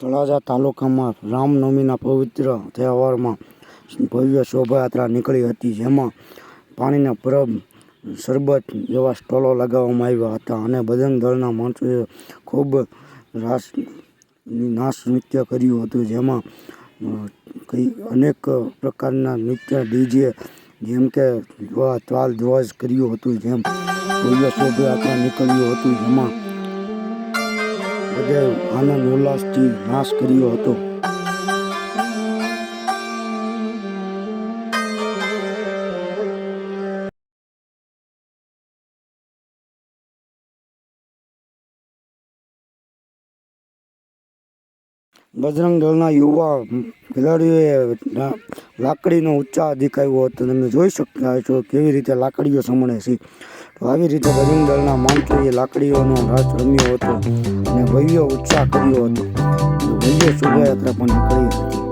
તળાજા તાલુકામાં રામનવમીના પવિત્ર તહેવારમાં ભવ્ય શોભાયાત્રા નીકળી હતી, જેમાં પાણીના પરબ, શરબત જેવા સ્ટોલો લગાવવામાં આવ્યા હતા અને બજરંગ દળના માણસોએ ખૂબ રાસ નાશ નૃત્ય કર્યું હતું, જેમાં કઈ અનેક પ્રકારના નૃત્ય ડીજે જેમ કે ચાલ ધ્વજ કર્યું હતું, જેમ ભવ્ય શોભાયાત્રા નીકળ્યું હતું, જેમાં બધે આનંદ, ઉલ્લાસથી નાશ કર્યો હતો. બજરંગ દળના યુવા ખેલાડીઓએ લાકડીનો ઉચ્ચાર દેખાયો હતો. તમે જોઈ શકતા છો કેવી રીતે લાકડીઓ સમણે છે. તો આવી રીતે બજરંગ દળના માણસોએ લાકડીઓનો રાસ રમ્યો હતો અને ભવ્ય ઉત્સાહ કર્યો હતો. ભવ્ય શોભાયાત્રા પણ નીકળી હતી.